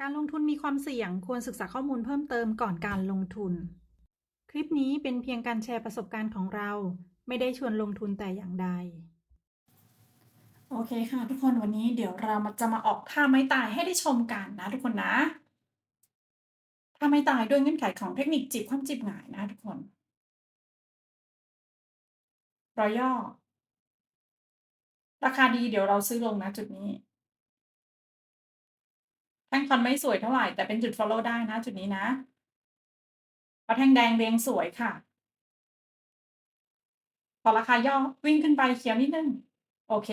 การลงทุนมีความเสี่ยงควรศึกษาข้อมูลเพิ่มเติมก่อนการลงทุน คลิปนี้เป็นเพียงการแชร์ประสบการณ์ของเรา ไม่ได้ชวนลงทุนแต่อย่างใด โอเคค่ะทุกคนวันนี้เดี๋ยวเรามาจะมาออกท่าไม้ตายให้ได้ชมกันนะทุกคนนะท่าไม้ตายด้วยเงื่อนไขของเทคนิคจีบความจีบหงายนะทุกคนรอยย่อ ราคาดีเดี๋ยวเราซื้อลงนะจุดนี้ แท่งคอนไม่สวยเท่าไหร่ แต่เป็นจุด follow ได้นะ จุดนี้นะเพราะแท่งแดงเรียงสวยค่ะ พอราคาย่อวิ่งขึ้นไปเขียวนิดนึง โอเค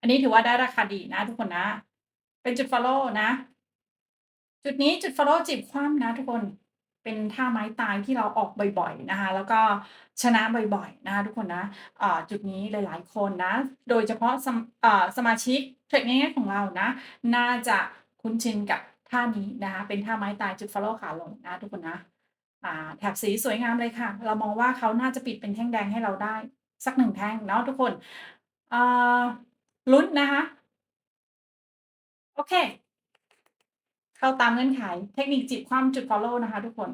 อันนี้ถือว่าได้ราคาดีนะ ทุกคนนะ เป็นจุด follow นะ จุดนี้จุด follow จีบคว่ำนะ ทุกคนเป็นท่าไม้ตายที่เราออกบ่อยๆนะคะ แล้วก็ชนะบ่อยๆนะคะทุกคนนะอ่าจุดนี้หลายๆคนนะ โดยเฉพาะสมาสมาชิกเทรดง่ายๆของเรานะ น่าจะ คุ้นชินกับท่านี้นะคะ เป็นท่าไม้ตายจุด follow ขาลงนะทุกคนนะแถบสีสวยงามเลยค่ะ เรามองว่าเขาน่าจะปิดเป็นแท่งแดงให้เราได้ สัก1แท่งเนาะทุกคนลุ้นนะคะ โอเค เข้าตามเงื่อนไข เทคนิคจีบคว่ำจุด follow นะคะ ทุกคน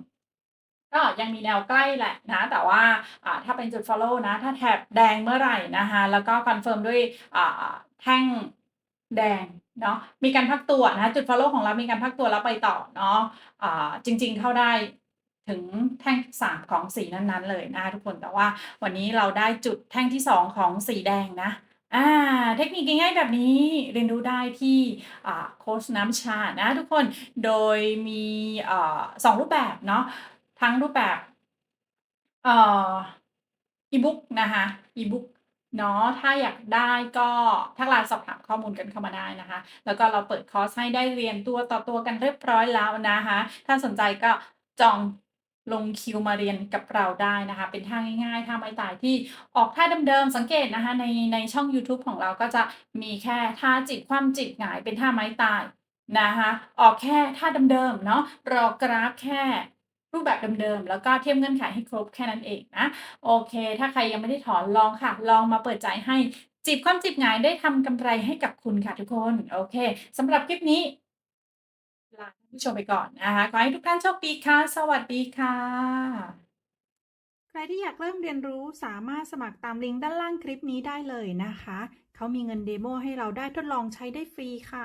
ก็ยังมีแนวใกล้แหละนะ แต่ว่าถ้าเป็นจุด follow นะ ถ้าแถบแดงเมื่อไหร่นะคะ แล้วก็คอนเฟิร์มด้วยแท่ง แดงเนาะมีการพักตัวนะจุด follow ของเรามีการพักตัวแล้วไปต่อเนาะอ่าจริง ๆ เข้าได้ถึงแท่งที่3ของสีนั้นๆเลยนะคะทุกคนแต่ว่าวันนี้เราได้จุดแท่งที่2ของสีแดงนะอาเทคนิคง่ายๆแบบนี้เรียนรู้ได้ที่อ่าโคชน้ำชานะทุกคนโดยมีอ่า2รูปแบบเนาะทั้งรูปแบบออี-บุ๊กนะคะอี-บุ๊ก เนาะถ้าอยากได้ก็ทัก LINE สอบถามข้อมูลกันเข้ามาได้นะคะ แล้วก็เราเปิดคอร์สให้ได้เรียนตัวต่อตัวกันเรียบร้อยแล้วนะคะ ถ้าสนใจก็จองลงคิวมาเรียนกับเราได้นะคะ เป็นท่าง่ายๆท่าไม้ตายที่ออกท่าเดิมๆสังเกตนะคะ ในในช่องยูทูบของเราก็จะมีแค่ท่าจีบคว่ำจีบหงายเป็นท่าไม้ตายนะคะ ออกแค่ท่าเดิมๆเนาะรอกราฟแค่ รูปแบบเดิมๆ แล้วก็เทียบเงื่อนไขให้ครบแค่นั้นเองนะ โอเค ถ้าใครยังไม่ได้ถอนลองค่ะ ลองมาเปิดใจให้จีบคว่ำจีบงายได้ทำกำไรให้กับคุณค่ะทุกคน โอเคสำหรับคลิปนี้ลาท่านผู้ชมไปก่อนนะคะขอให้ทุกท่านโชคดีค่ะ สวัสดีค่ะ ใครที่อยากเริ่มเรียนรู้สามารถสมัครตามลิงก์ด้านล่างคลิปนี้ได้เลยนะคะ เขามีเงินเดโมให้เราได้ทดลองใช้ได้ฟรีค่ะ